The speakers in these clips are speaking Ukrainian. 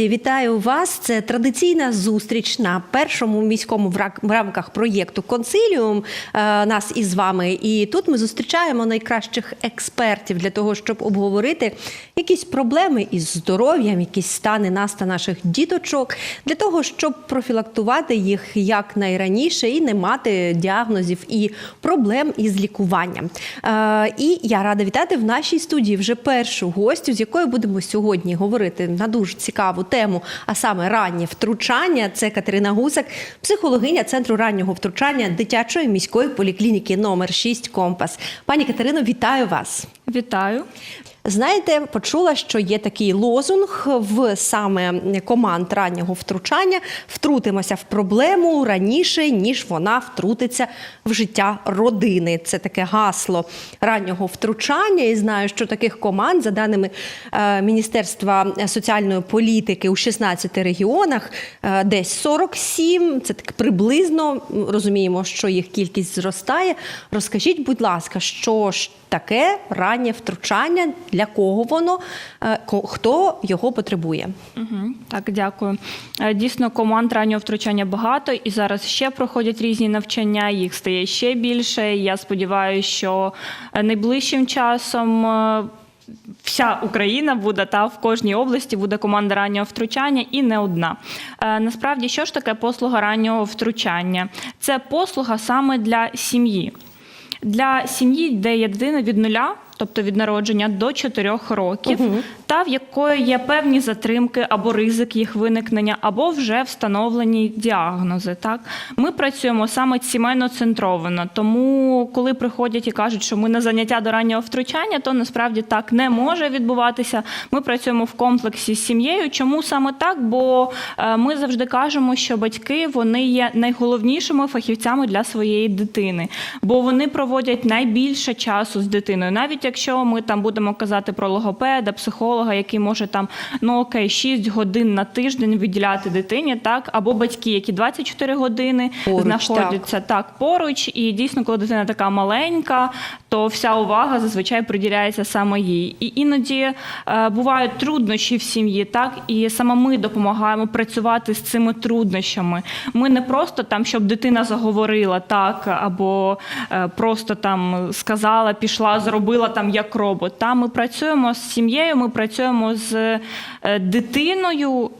Друзі, вітаю вас! Це традиційна зустріч на першому міському в рамках проєкту Консиліум е, нас із вами. І тут ми зустрічаємо найкращих експертів для того, щоб обговорити якісь проблеми із здоров'ям, якісь стани нас та наших діточок, для того, щоб профілактувати їх якнайраніше і не мати діагнозів і проблем із лікуванням. Е, І я рада вітати в нашій студії вже першу гостю, з якою будемо сьогодні говорити на дуже цікаву тему, а саме раннє втручання. Це Катерина Гусак, психологиня центру раннього втручання дитячої міської поліклініки номер 6 Компас. Пані Катерино, вітаю вас. Вітаю. Знаєте, почула, що є такий лозунг в саме команд раннього втручання: втрутимося в проблему раніше, ніж вона втрутиться в життя родини. Це таке гасло раннього втручання. І знаю, що таких команд, за даними е, Міністерства соціальної політики у 16 регіонах, е, десь 47, Це так приблизно розуміємо, що їх кількість зростає. Розкажіть, будь ласка, що ж таке раннє втручання, для кого воно, е, хто його потребує? Угу. Так, дякую. Е, Дійсно, команд раннього втручання багато, і зараз ще проходять різні навчання. Їх стає ще більше. Я сподіваюся, що е, найближчим часом. Вся Україна буде та в кожній області буде команда раннього втручання і не одна. Е, насправді, що ж таке послуга раннього втручання? Це послуга саме для сім'ї. Для сім'ї, де є дитина від нуля, тобто від народження до 4 років, та в якої є певні затримки або ризик їх виникнення, або вже встановлені діагнози. Так ми працюємо саме сімейно центровано. Тому, коли приходять і кажуть, що ми на заняття до раннього втручання, то насправді так не може відбуватися. Ми працюємо в комплексі з сім'єю. Чому саме так? Бо е, ми завжди кажемо, що батьки вони є найголовнішими фахівцями для своєї дитини, бо вони проводять найбільше часу з дитиною, навіть якщо ми там будемо казати про логопеда, психолога, який може там ну окей, 6 годин на тиждень виділяти дитині, так або батьки, які 24 години Поруч, знаходяться так. поруч, і дійсно, коли дитина така маленька, то вся увага зазвичай приділяється саме їй. І іноді е, бувають труднощі в сім'ї, так і саме ми допомагаємо працювати з цими труднощами. Ми не просто там, щоб дитина заговорила так, або е, просто там сказала, пішла, зробила там як робот. Та ми працюємо з сім'єю, ми працюємо з е, дитиною.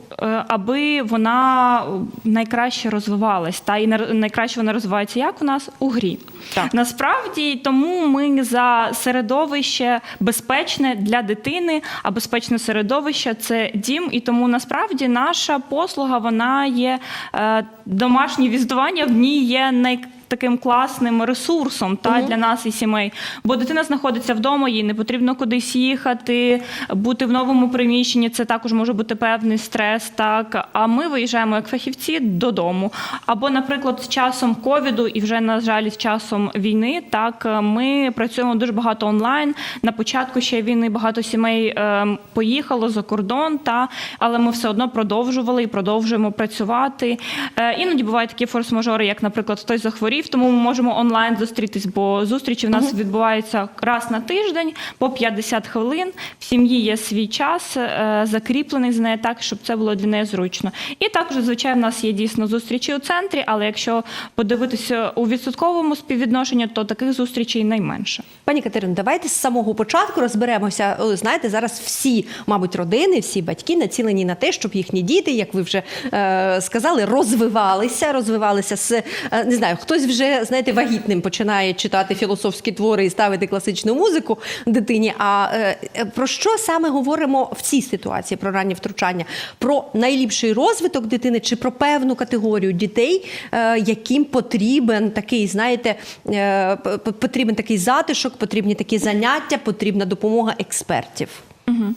Аби вона найкраще розвивалась, та і найкраще вона розвивається як у нас у грі. Так. Насправді тому ми за середовище безпечне для дитини, а безпечне середовище це дім. І тому насправді наша послуга вона є е, домашнє віздування в ній є най. Таким класним ресурсом та для нас і сімей, бо дитина знаходиться вдома, їй не потрібно кудись їхати, бути в новому приміщенні. Це також може бути певний стрес. Так а ми виїжджаємо як фахівці додому. Або, наприклад, з часом ковіду і вже на жаль, з часом війни, так ми працюємо дуже багато онлайн. На початку ще війни багато сімей е, поїхало за кордон, та але ми все одно продовжували і продовжуємо працювати. Е, іноді бувають такі форс-мажори, як, наприклад, хтось захворів, тому ми можемо онлайн зустрітись, бо зустрічі в нас відбуваються раз на тиждень по 50 хвилин. В сім'ї є свій час е, закріплений з нею так, щоб це було для неї зручно. І також, звичайно, в нас є дійсно зустрічі у центрі, але якщо подивитися у відсотковому співвідношенні, то таких зустрічей найменше. Пані Катерино, давайте з самого початку розберемося. О, Знаєте, зараз всі, мабуть, родини, всі батьки націлені на те, щоб їхні діти, як ви вже е, сказали, розвивалися, розвивалися з е, не знаю, хтось вже знаєте вагітним починає читати філософські твори і ставити класичну музику дитині. А е, е, про що саме говоримо в цій ситуації про раннє втручання? Про найліпший розвиток дитини чи про певну категорію дітей, е, яким потрібен такий, знаєте, е, потрібен такий затишок, потрібні такі заняття, потрібна допомога експертів. Угу.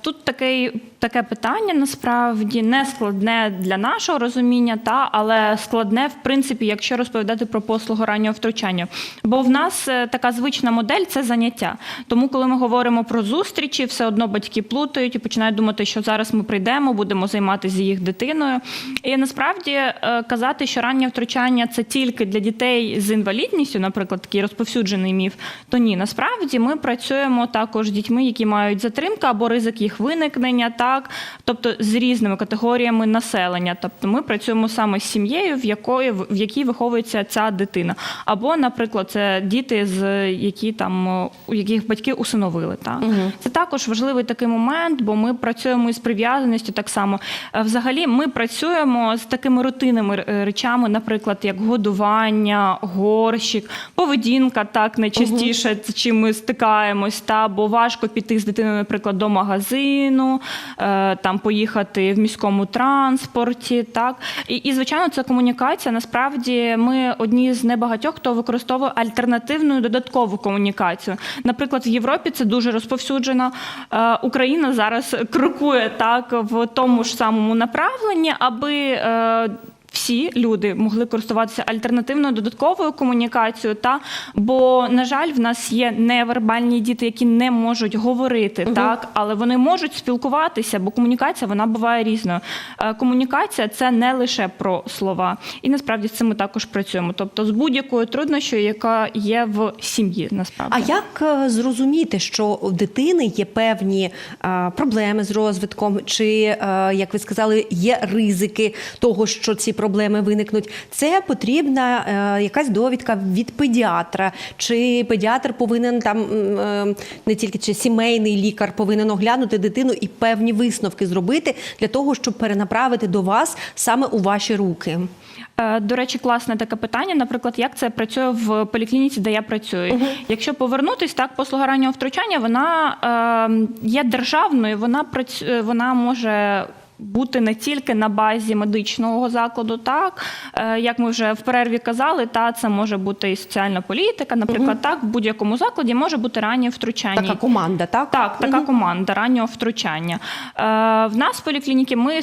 Тут такий таке питання насправді не складне для нашого розуміння, та але складне, в принципі, якщо розповідати про послугу раннього втручання. Бо в нас е, така звична модель це заняття. Тому, коли ми говоримо про зустрічі, все одно батьки плутають і починають думати, що зараз ми прийдемо, будемо займатися їх дитиною. І насправді е, казати, що раннє втручання це тільки для дітей з інвалідністю, наприклад, такий розповсюджений міф, то ні, насправді ми працюємо також з дітьми, які мають затримка або ризик їх виникнення, так тобто з різними категоріями населення. Тобто ми працюємо саме з сім'єю, в якої в якій виховується ця дитина, або, наприклад, це діти, з які там у яких батьки усиновили. Так це також важливий такий момент, бо ми працюємо із прив'язаністю так само. Е, Взагалі, ми працюємо з такими рутинними е, речами, наприклад, як годування, горщик, поведінка, так найчастіше з чим ми стикаємось, та бо важко піти з дитиною, наприклад, до магазину, е, там поїхати в міському транспорті. Так і, і звичайно, це комунікація. Насправді, ми одні з небагатьох, хто використовує альтернативну додаткову комунікацію. Наприклад, в Європі це дуже розповсюджено. Е, Україна зараз крокує так в тому ж самому направленні, аби. Всі люди могли користуватися альтернативною додатковою комунікацією, та бо на жаль, в нас є невербальні діти, які не можуть говорити, так але вони можуть спілкуватися, бо комунікація вона буває різною. Е, Комунікація це не лише про слова, і насправді з цим ми також працюємо. Тобто з будь-якою труднощою, яка є в сім'ї, насправді. А як е, зрозуміти, що у дитини є певні е, проблеми з розвитком, чи, як ви сказали, є ризики того, що ці проблеми виникнуть? Це потрібна е, якась довідка від педіатра, чи педіатр повинен там е, не тільки чи сімейний лікар повинен оглянути дитину і певні висновки зробити для того, щоб перенаправити до вас саме у ваші руки. Е, До речі, класне таке питання. Наприклад, як це працює в поліклініці, де я працюю. Якщо повернутись, так послуга раннього втручання вона е, є державною, вона працює, вона може. Бути не тільки на базі медичного закладу, так Е, як ми вже в перерві казали, та це може бути і соціальна політика. Наприклад, так в будь-якому закладі може бути раннє втручання. Така команда, так? Так, така команда раннього втручання. Е, в нас в поліклініки ми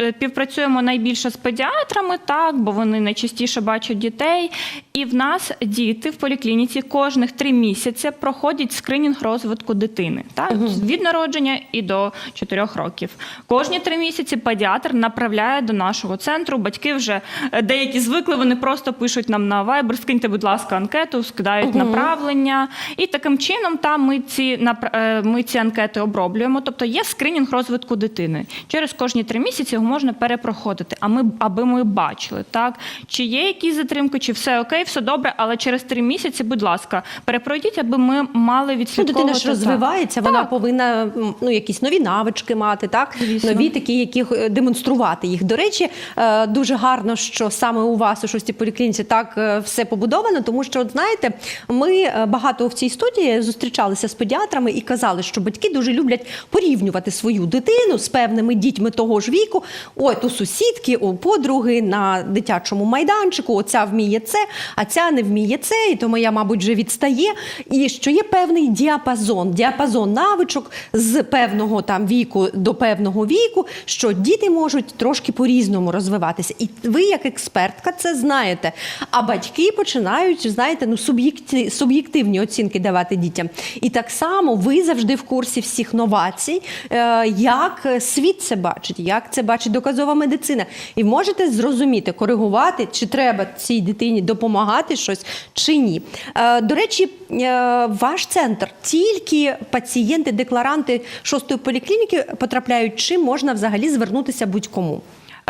е, Співпрацюємо найбільше з педіатрами, так, бо вони найчастіше бачать дітей. І в нас діти в поліклініці кожних три місяці проходять скринінг розвитку дитини, так, від народження і до 4 років. Кожні три місяці педіатр направляє до нашого центру. Батьки вже е, деякі звикли, вони просто пишуть нам на Viber, скиньте, будь ласка, анкету, скидають направлення. І таким чином там ми ці е, ми ці анкети оброблюємо. Тобто є скринінг розвитку дитини. Через кожні три місяці можна перепроходити. А ми аби ми бачили, так чи є якісь затримки, чи все окей, все добре, але через три місяці, будь ласка, перепройдіть, аби ми мали Ну, дитина ж так. розвивається, вона повинна ну, якісь нові навички мати, так? Звісно. нові такі, які е, демонструвати їх. До речі, е, дуже гарно, що саме у вас у шостій поліклініці так е, все побудовано, тому що, от знаєте, ми багато в цій студії зустрічалися з педіатрами і казали, що батьки дуже люблять порівнювати свою дитину з певними дітьми того ж віку. Ой, то сусідки, у подруги на дитячому майданчику, оця вміє це, а ця не вміє це, і то моя, мабуть, вже відстає. І що є певний діапазон, діапазон навичок з певного там віку до певного віку, що діти можуть трошки по-різному розвиватися. І ви, як експертка, це знаєте. А батьки починають, знаєте, ну суб'єкти- суб'єктивні оцінки давати дітям. І так само ви завжди в курсі всіх новацій, е, як світ це бачить, як це бачить доказова медицина. І можете зрозуміти, коригувати, чи треба цій дитині допомагати щось, чи ні. Е, До речі, е, ваш центр тільки пацієнти, декларанти шостої поліклініки потрапляють, чи можна взагалі звернутися будь-кому.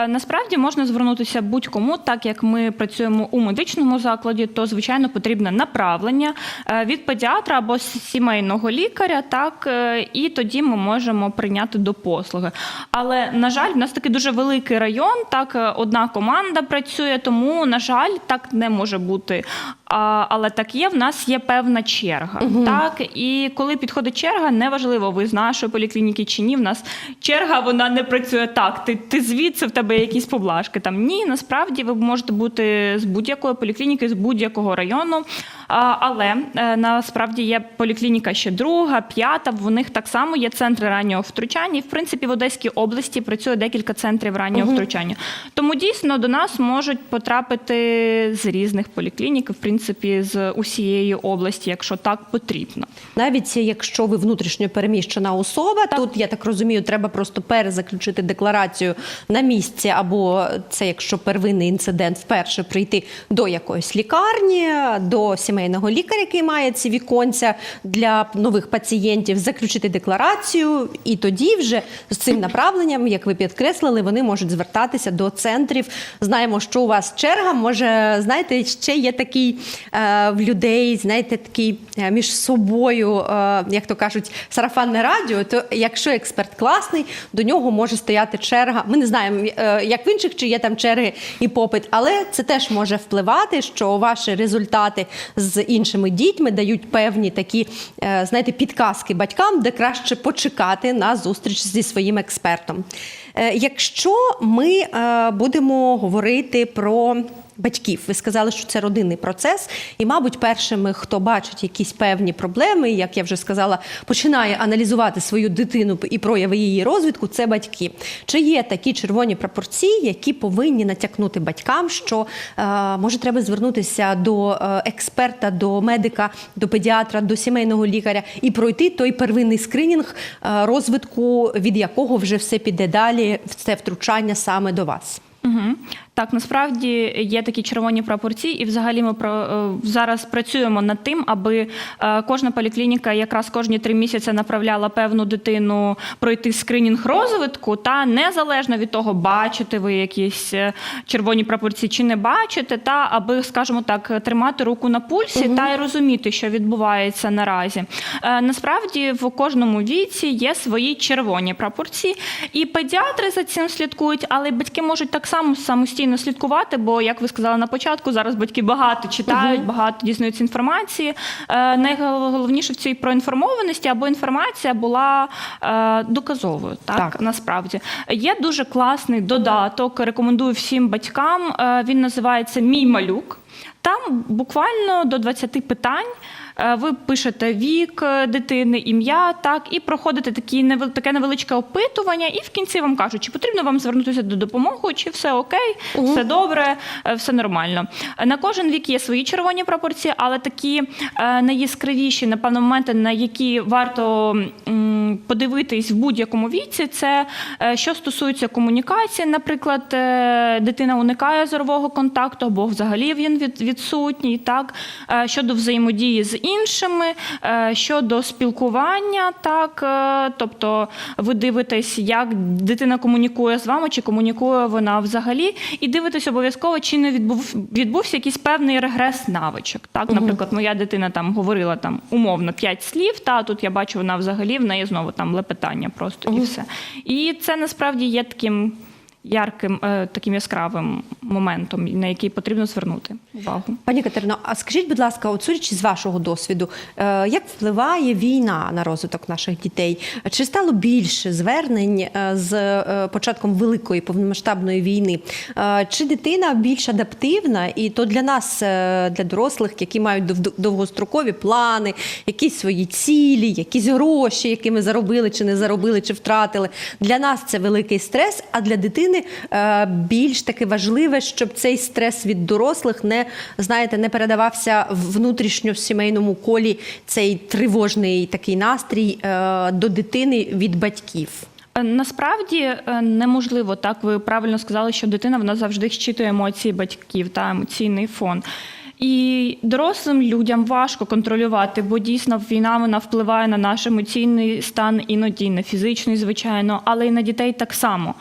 Е, Насправді можна звернутися будь-кому, так як ми працюємо у медичному закладі, то звичайно потрібне направлення е, від педіатра або сімейного лікаря, так е, і тоді ми можемо прийняти до послуги. Але на жаль, в нас такий дуже великий район, так одна команда працює, тому на жаль, так не може бути. А, але так є, в нас є певна черга. Так, і коли підходить черга, неважливо, ви з нашої поліклініки чи ні. В нас черга вона не працює так. Ти, ти звідси в тебе якісь поблажки. Там ні, насправді ви можете бути з будь-якої поліклініки, з будь-якого району. Але е, насправді є поліклініка ще друга, п'ята. В них так само є центри раннього втручання. І в принципі в Одеській області працює декілька центрів раннього втручання. Тому дійсно до нас можуть потрапити з різних поліклінік, в принципі, з усієї області, якщо так потрібно. Навіть якщо ви внутрішньо переміщена особа, тут я так розумію, треба просто перезаключити декларацію на місці, або це якщо первинний інцидент, вперше прийти до якоїсь лікарні, до сімейного лікаря, який має ці віконця для нових пацієнтів, заключити декларацію, і тоді вже з цим направленням, як ви підкреслили, вони можуть звертатися до центрів. Знаємо, що у вас черга. Може, знаєте, ще є такий е, в людей, знаєте, такий е, між собою, е, як то кажуть, сарафанне радіо. То якщо експерт класний, до нього може стояти черга. Ми не знаємо, е, як в інших, чи є там черги і попит, але це теж може впливати, що ваші результати з іншими дітьми дають певні такі, е, знаєте, підказки батькам, де краще почекати на зустріч зі своїм експертом. Е, Якщо ми е, будемо говорити про батьків, ви сказали, що це родинний процес, і, мабуть, першими, хто бачить якісь певні проблеми, як я вже сказала, починає аналізувати свою дитину і прояви її розвитку, це батьки. Чи є такі червоні пропорції, які повинні натякнути батькам, що е, може треба звернутися до е, експерта, до медика, до педіатра, до сімейного лікаря і пройти той первинний скринінг е, розвитку, від якого вже все піде далі в це втручання саме до вас? Угу. Так, насправді є такі червоні пропорції, і взагалі ми про е, зараз працюємо над тим, аби е, кожна поліклініка якраз кожні три місяці направляла певну дитину пройти скринінг розвитку, та незалежно від того, бачите ви якісь е, червоні пропорції чи не бачите, та аби, скажімо так, тримати руку на пульсі та й розуміти, що відбувається наразі. Насправді в кожному віці є свої червоні пропорції, і педіатри за цим слідкують, але батьки можуть так само самостійно слідкувати, бо, як ви сказали на початку, зараз батьки багато читають, багато дізнаються інформації. Е, Найголовніше в цій проінформованості або інформація була е, доказовою. Так, Так. насправді є дуже класний додаток. Рекомендую всім батькам. Е, Він називається Мій малюк. Там буквально до 20 питань. Е, Ви пишете вік е, дитини, ім'я, так, і проходите такі таке невеличке опитування, і в кінці вам кажуть, чи потрібно вам звернутися до допомоги, чи все окей, все добре, е, все нормально. На кожен вік є свої червоні пропорції, але такі найяскравіші, напевно, моменти, на які варто подивитись в будь-якому віці, це що стосується комунікації. Наприклад, дитина уникає зорового контакту або взагалі він відсутній. Так щодо взаємодії з іншими, е, щодо спілкування, так е, тобто ви дивитесь, як дитина комунікує з вами, чи комунікує вона взагалі, і дивитесь обов'язково, чи не відбув відбувся якийсь певний регрес навичок. Так, наприклад, моя дитина там говорила там умовно п'ять слів. Та тут я бачу, вона взагалі в неї знову там лепетання просто і все. І це насправді є таким. Ярким, е, таким яскравим моментом, на який потрібно звернути увагу. Пані Катерино, а скажіть, будь ласка, от судячи з вашого досвіду, е, як впливає війна на розвиток наших дітей? Чи стало більше звернень е, з початком великої повномасштабної війни? Чи дитина більш адаптивна? І то для нас, для дорослих, які мають дов- довгострокові плани, якісь свої цілі, якісь гроші, які ми заробили, чи не заробили, чи втратили. Для нас це великий стрес, а для дитини е, більш таки важливе, щоб цей стрес від дорослих не знаєте, не передавався внутрішньо в сімейному колі цей тривожний такий настрій е, до дитини від батьків. Е, Насправді неможливо так. Ви правильно сказали, що дитина вона завжди щитує емоції батьків та емоційний фон. І дорослим людям важко контролювати, бо дійсно війна вона впливає на наш емоційний стан, іноді на фізичний, звичайно, але й на дітей так само.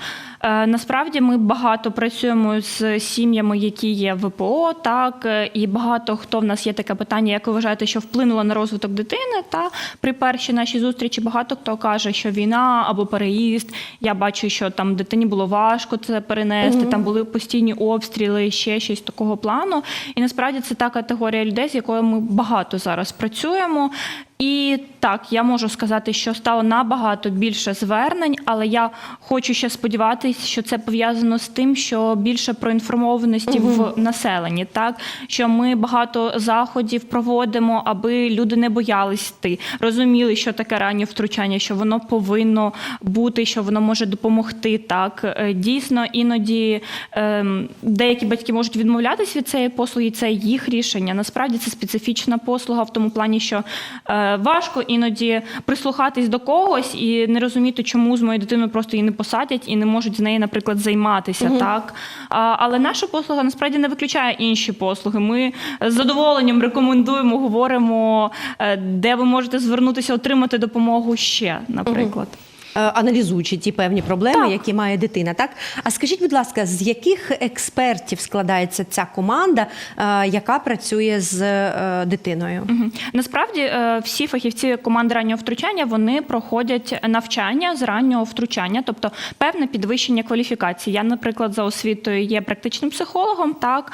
Е, Насправді ми багато працюємо з сім'ями, які є в ВПО, так е, і багато хто в нас є таке питання, як ви вважаєте, що вплинуло на розвиток дитини. Та при першій нашій зустрічі багато хто каже, що війна або переїзд. Я бачу, що там дитині було важко це перенести. Там були постійні обстріли, ще щось такого плану. І насправді це та категорія людей, з якою ми багато зараз працюємо. І так, я можу сказати, що стало набагато більше звернень, але я хочу ще сподіватися, що це пов'язано з тим, що більше проінформованості в населенні, так що ми багато заходів проводимо, аби люди не боялись йти, розуміли, що таке раннє втручання, що воно повинно бути, що воно може допомогти. Так Е, дійсно, іноді ем, деякі батьки можуть відмовлятися від цієї послуги, це їх рішення. Насправді це специфічна послуга в тому плані, що е, важко іноді прислухатись до когось і не розуміти, чому з моєю дитиною просто її не посадять і не можуть з нею, наприклад, займатися. Так а, але наша послуга насправді не виключає інші послуги. Ми з задоволенням рекомендуємо, говоримо, е, де ви можете звернутися, отримати допомогу ще, наприклад. Е, аналізуючи ті певні проблеми, Так. які має дитина. Так, а скажіть, будь ласка, з яких експертів складається ця команда, е, яка працює з е, дитиною? Мгм. Насправді е, всі фахівці команди раннього втручання вони проходять навчання з раннього втручання, тобто певне підвищення кваліфікації. Я, наприклад, за освітою є практичним психологом, так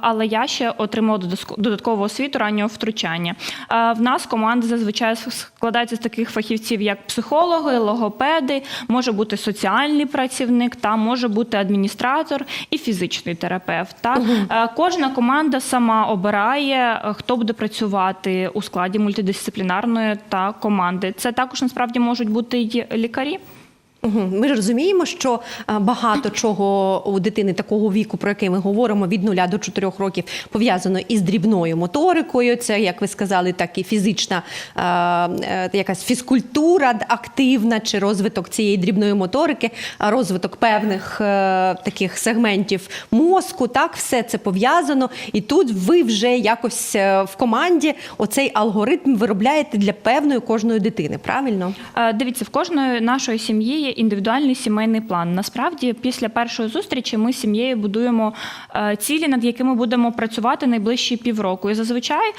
але я ще отримала додаткову освіту раннього втручання. Е, В нас команда зазвичай складається з таких фахівців, як психологи, логопеди, може бути соціальний працівник, та може бути адміністратор і фізичний терапевт. Так? Угу. Кожна команда сама обирає, е, хто буде працювати у складі мультидисциплінарної та команди. Це також насправді можуть бути й лікарі. Ми ж розуміємо, що е, багато чого у дитини такого віку, про який ми говоримо, від 0 до 4 років, пов'язано із дрібною моторикою. Це, як ви сказали, так і фізична е, е, якась фізкультура активна чи розвиток цієї дрібної моторики, розвиток певних таких сегментів мозку. Так, все це пов'язано. І тут ви вже якось в команді оцей алгоритм виробляєте для певної кожної дитини. Правильно? Дивіться, в кожної нашої сім'ї індивідуальний сімейний план. Насправді, після першої зустрічі ми з сім'єю будуємо е, цілі, над якими будемо працювати найближчі півроку. І зазвичай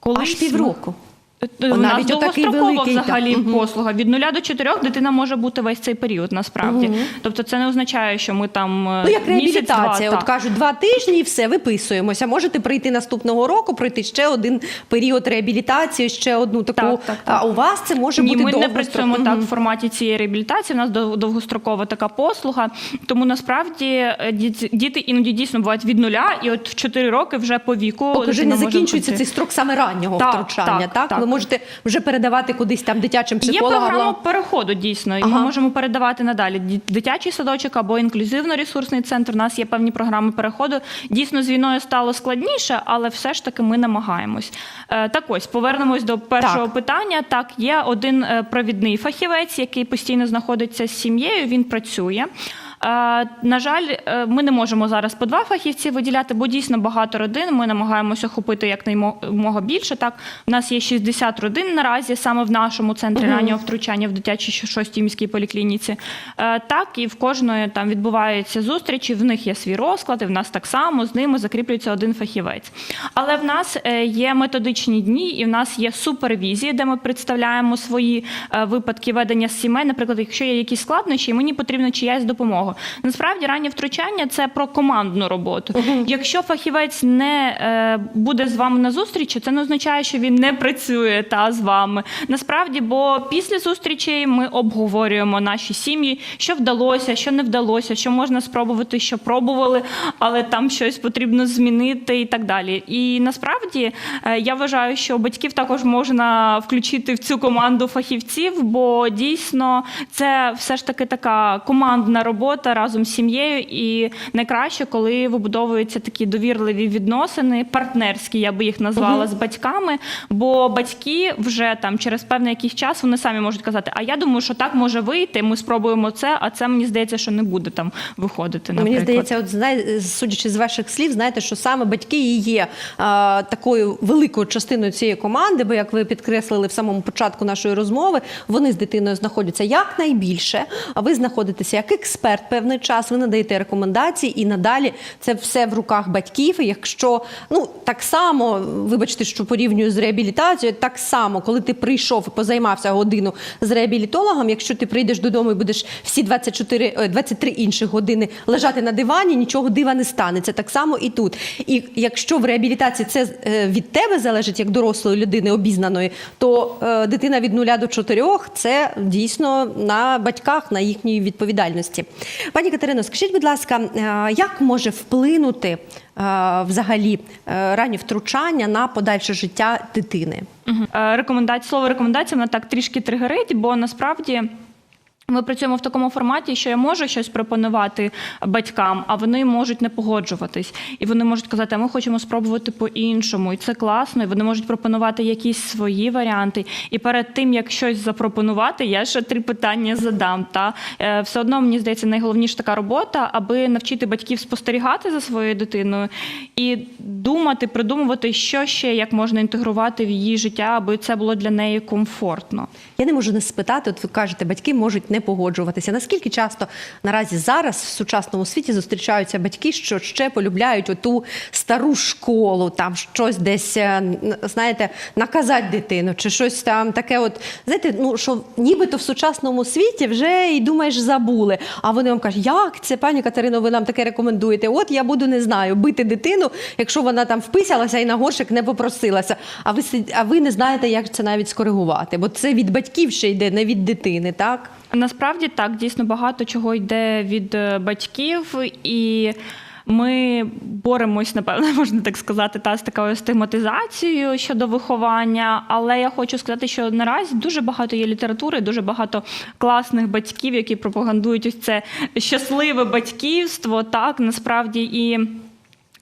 коли колись Аж півроку. У О, нас навіть отакий довгострокова взагалі Мгм. послуга. Від нуля до чотирьох дитина може бути весь цей період, насправді. Мгм. Тобто це не означає, що ми там е, Ну, як місяць-два, реабілітація. От так. кажуть, два тижні і все, виписуємося. Можете прийти наступного року, пройти ще один період реабілітації, ще одну таку. Так, так, так. А у вас це може Ні, бути ми не довгострок- працюємо так в форматі цієї реабілітації. У нас дов- довгострокова така послуга. Тому насправді е, діти, іноді дійсно бувають від нуля, і от в 4 роки вже по віку Поки вже не закінчується бути. цей строк саме раннього Так, втручання. Так, так, так. Ви можете вже передавати кудись там дитячим Є психологам. програма переходу дійсно, і Ага. ми можемо передавати надалі. Дитячий садочок або інклюзивно-ресурсний центр. У нас є певні програми переходу. Дійсно, з війною стало складніше, але все ж таки ми намагаємось. Е, Так ось повернемось до першого Так. питання. Так, є один е, провідний фахівець, який постійно знаходиться з сім'єю. Він працює. На жаль, е, ми не можемо зараз по два фахівці виділяти, бо дійсно багато родин. Ми намагаємося охопити якнаймога більше. Так, у нас є 60 родин наразі саме в нашому центрі раннього втручання в дитячій шостій міській поліклініці. Е, Так, і в кожної там відбуваються зустрічі. В них є свій розклад, і в нас так само з ними закріплюється один фахівець. Але в нас е, є методичні дні, і в нас є супервізії, де ми представляємо свої випадки ведення сімей. Наприклад, якщо є якісь складнощі, і мені потрібна чиясь допомога. Насправді раннє втручання це про командну роботу. Якщо фахівець не е, буде з вами на зустрічі, це не означає, що він не працює та з вами. Насправді, бо після зустрічі ми обговорюємо наші сім'ї, що вдалося, що не вдалося, що можна спробувати, що пробували, але там щось потрібно змінити і так далі. І насправді е, я вважаю, що батьків також можна включити в цю команду фахівців, бо дійсно це все ж таки така командна робота разом з сім'єю. І найкраще, коли вибудовуються такі довірливі відносини, партнерські, я би їх назвала з батьками. Бо батьки вже там через певний якийсь час вони самі можуть казати: А я думаю, що так може вийти. Ми спробуємо це, а це мені здається, що не буде там виходити. Ну, Мені здається, от знає, судячи з ваших слів, знаєте, що саме батьки і є а, такою великою частиною цієї команди, бо як ви підкреслили в самому початку нашої розмови, вони з дитиною знаходяться якнайбільше, а ви знаходитеся як експерт певний час, ви надаєте рекомендації, і надалі це все в руках батьків. Якщо ну так само, вибачте, що порівнюю з реабілітацією, так само, коли ти прийшов і позаймався годину з реабілітологом, якщо ти прийдеш додому і будеш всі 24, е, 23 інші години лежати на дивані, нічого дива не станеться. Так само і тут. І якщо в реабілітації це е, від тебе залежить як дорослої людини обізнаної, то е, дитина від нуля до чотирьох це дійсно на батьках, на їхній відповідальності. Пані Катерино, скажіть, будь ласка, е, як може вплинути е, взагалі е, раннє втручання на подальше життя дитини? Е, Рекомендація слово рекомендація вона так трішки тригерить, бо насправді. Ми працюємо в такому форматі, що я можу щось пропонувати батькам, а вони можуть не погоджуватись. І вони можуть казати, а ми хочемо спробувати по-іншому. І це класно. І вони можуть пропонувати якісь свої варіанти. І перед тим, як щось запропонувати, я ще три питання задам. Та Е, все одно мені здається, найголовніша така робота, аби навчити батьків спостерігати за своєю дитиною і думати, придумувати, що ще як можна інтегрувати в її життя, аби це було для неї комфортно. Я не можу не спитати, от ви кажете, батьки можуть не погоджуватися. Наскільки часто наразі зараз в сучасному світі зустрічаються батьки, що ще полюбляють оту стару школу, там щось десь, е, знаєте, наказати дитину, чи щось там таке, от знаєте, ну що нібито в сучасному світі вже і думаєш, забули. А вони вам кажуть, як це, пані Катерино, ви нам таке рекомендуєте? От я буду не знаю, бити дитину, якщо вона там вписалася і на горшик не попросилася. А ви а ви не знаєте, як це навіть скоригувати, бо це від батьків ще йде, не від дитини, так? Насправді так, дійсно багато чого йде від е, батьків, і ми боремось, напевно, можна так сказати, та з такою стигматизацією щодо виховання. Але я хочу сказати, що наразі дуже багато є літератури, дуже багато класних батьків, які пропагандують ось це щасливе батьківство. Так насправді і.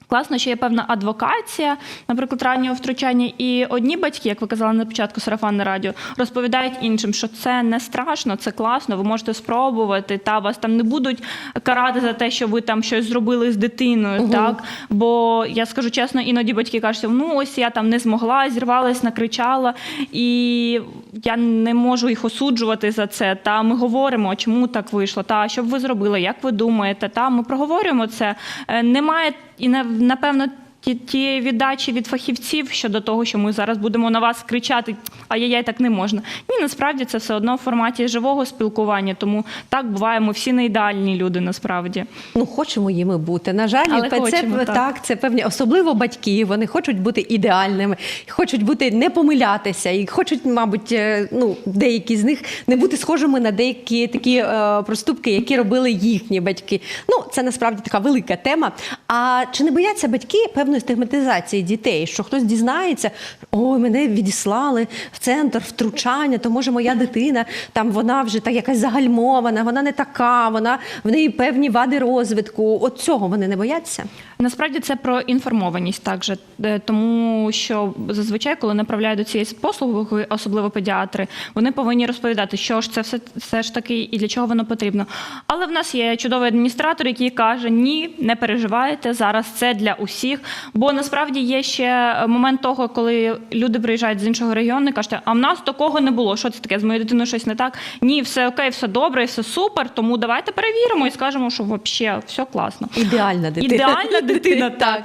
Класно, що є певна адвокація, наприклад, раннього втручання. І одні батьки, як ви казали на початку сарафанне радіо, розповідають іншим, що це не страшно, це класно, ви можете спробувати. Та вас там не будуть карати за те, що ви там щось зробили з дитиною. Так бо я скажу чесно, іноді батьки кажуть, ну ось я там не змогла, зірвалась, накричала, і я не можу їх осуджувати за це. Та ми говоримо, чому так вийшло, та що б ви зробили, як ви думаєте, та ми проговорюємо це. Е, Немає і напевно. Ті- Тієї віддачі від фахівців щодо того, що ми зараз будемо на вас кричати, ай-яй-яй, так не можна. Ні, насправді це все одно в форматі живого спілкування. Тому так буває, ми всі не ідеальні люди насправді. Ну, хочемо їми бути. На жаль, Але це, хочемо, так. так. це певні, особливо батьки. Вони хочуть бути ідеальними, хочуть бути не помилятися, і хочуть, мабуть, е, ну деякі з них не бути схожими на деякі такі е, проступки, які робили їхні батьки. Ну, це насправді така велика тема. А чи не бояться батьки певної стигматизації дітей? Що хтось дізнається, ой, мене відіслали в центр втручання, то може моя дитина там вона вже так якась загальмована, вона не така, вона в неї певні вади розвитку. От цього вони не бояться. Насправді це про інформованість також, е, тому що зазвичай, коли направляють до цієї послуги, особливо педіатри, вони повинні розповідати, що ж це все, все ж таки і для чого воно потрібно. Але в нас є чудовий адміністратор, який каже: ні, не переживайте, зараз це для усіх. Бо насправді є ще момент того, коли люди приїжджають з іншого регіону і кажуть, а в нас такого не було. Що це таке? З моєю дитиною щось не так. Ні, все окей, все добре, все супер. Тому давайте перевіримо і скажемо, що взагалі все класно. Ідеальна дитина. Ідеальна дитина, так.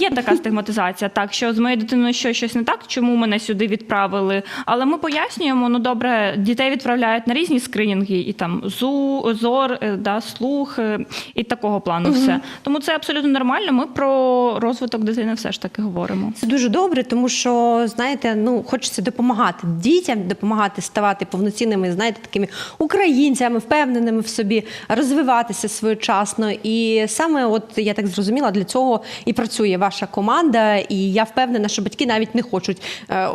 Є така стигматизація, так, що з моєю дитиною що, щось не так, чому мене сюди відправили. Але ми пояснюємо, ну добре, дітей відправляють на різні скринінги, і там зу, зор, е, да, слух, е, і такого плану все. Тому це абсолютно нормально. Ми про розвиток дитини все ж таки говоримо. Це дуже добре, тому що знаєте, ну хочеться допомагати дітям, допомагати ставати повноцінними, знаєте, такими українцями, впевненими в собі, розвиватися своєчасно. І саме, от я так зрозуміла, для цього і працює ваша команда. І я впевнена, що батьки навіть не хочуть е,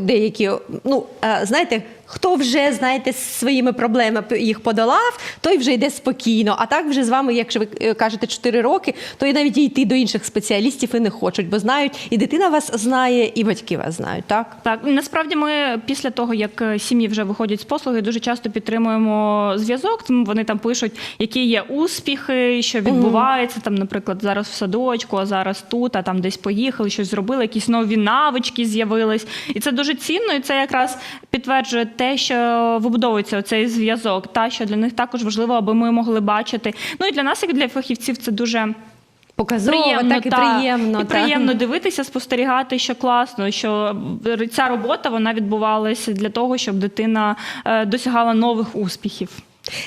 деякі, ну е, знаєте. Хто вже знаєте своїми проблемами їх подолав, той вже йде спокійно. А так вже з вами, якщо ви е, кажете 4 роки, то і навіть йти до інших спеціалістів і не хочуть, бо знають, і дитина вас знає, і батьки вас знають. Так Так, насправді ми після того, як е, сім'ї вже виходять з послуги, дуже часто підтримуємо зв'язок. Вони там пишуть, які є успіхи, що відбувається. Там, наприклад, зараз в садочку, а зараз тут, а там десь поїхали, щось зробили, якісь нові навички з'явились. І це дуже цінно, і це якраз підтверджує те, що вибудовується цей зв'язок, та що для них також важливо, аби ми могли бачити. Ну і для нас, як для фахівців, це дуже Показово, приємно, так і та, приємно. і та. приємно дивитися, спостерігати, що класно, що ця робота вона відбувалася для того, щоб дитина е, досягала нових успіхів.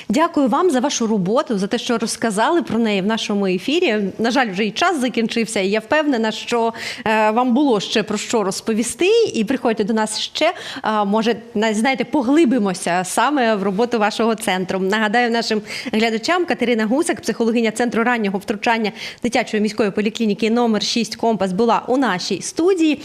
Дякую вам за вашу роботу, за те, що розказали про неї в нашому ефірі. На жаль, вже і час закінчився. І я впевнена, що е, вам було ще про що розповісти. І приходьте до нас ще. Е, може, на- знаєте, поглибимося саме в роботу вашого центру. Нагадаю нашим глядачам Катерина Гусак, психологиня центру раннього втручання дитячої міської поліклініки номер 6 Компас, була у нашій студії.